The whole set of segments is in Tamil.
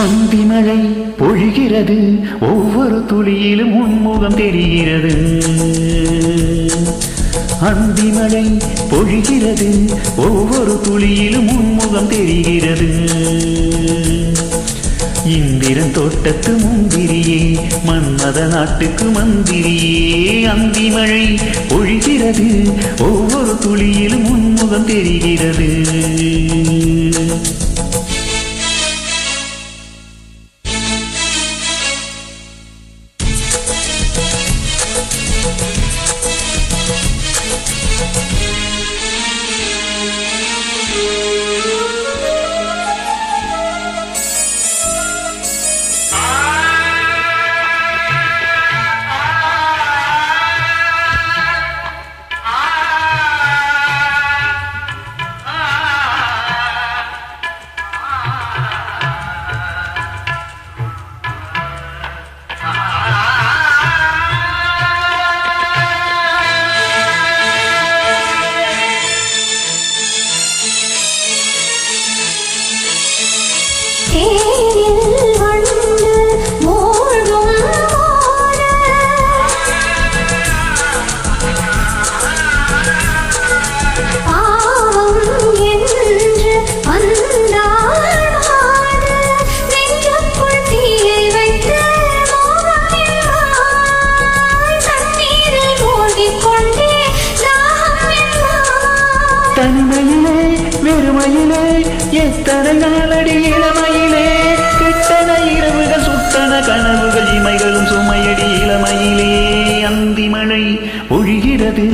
அந்தி மழை பொழிகிறது. ஒவ்வொரு துளியிலும் உன்முகம் தெரிகிறது. அந்தி மழை பொழிகிறது. ஒவ்வொரு துளியிலும் உன்முகம் தெரிகிறது. இந்திரன் தோட்டத்து முந்திரியே மன்மத நாட்டுக்கு மந்திரியே. அந்தி மழை பொழிகிறது. ஒவ்வொரு துளியிலும் உன்முகம் தெரிகிறது. தேரில் தனிமையிலே வெறுமையிலே எத்தனை நாளடி இளமையிலே கிட்டன இரவுகள் சுட்டன கனவுகள் இமைகளும் சுமையடி இளமையிலே அந்தி மழை ஒழிகிறது.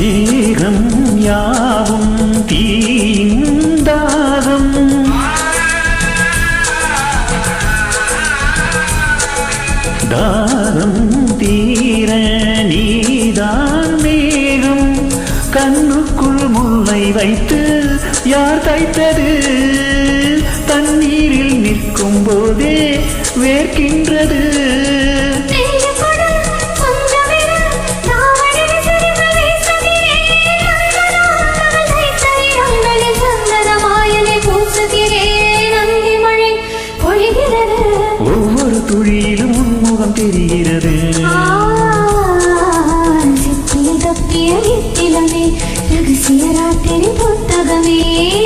வீரம் யாவும் தீந்தாகம் தாகம் தீர நீதான் மேகம். கண்ணுக்குள் முல்லை வைத்து யார் தைத்தது? தண்ணீரில் நிற்கும் போதே வேர்க்கின்றது. துளியிலும் உன்முகம் தெரிகிறது புத்தகமே.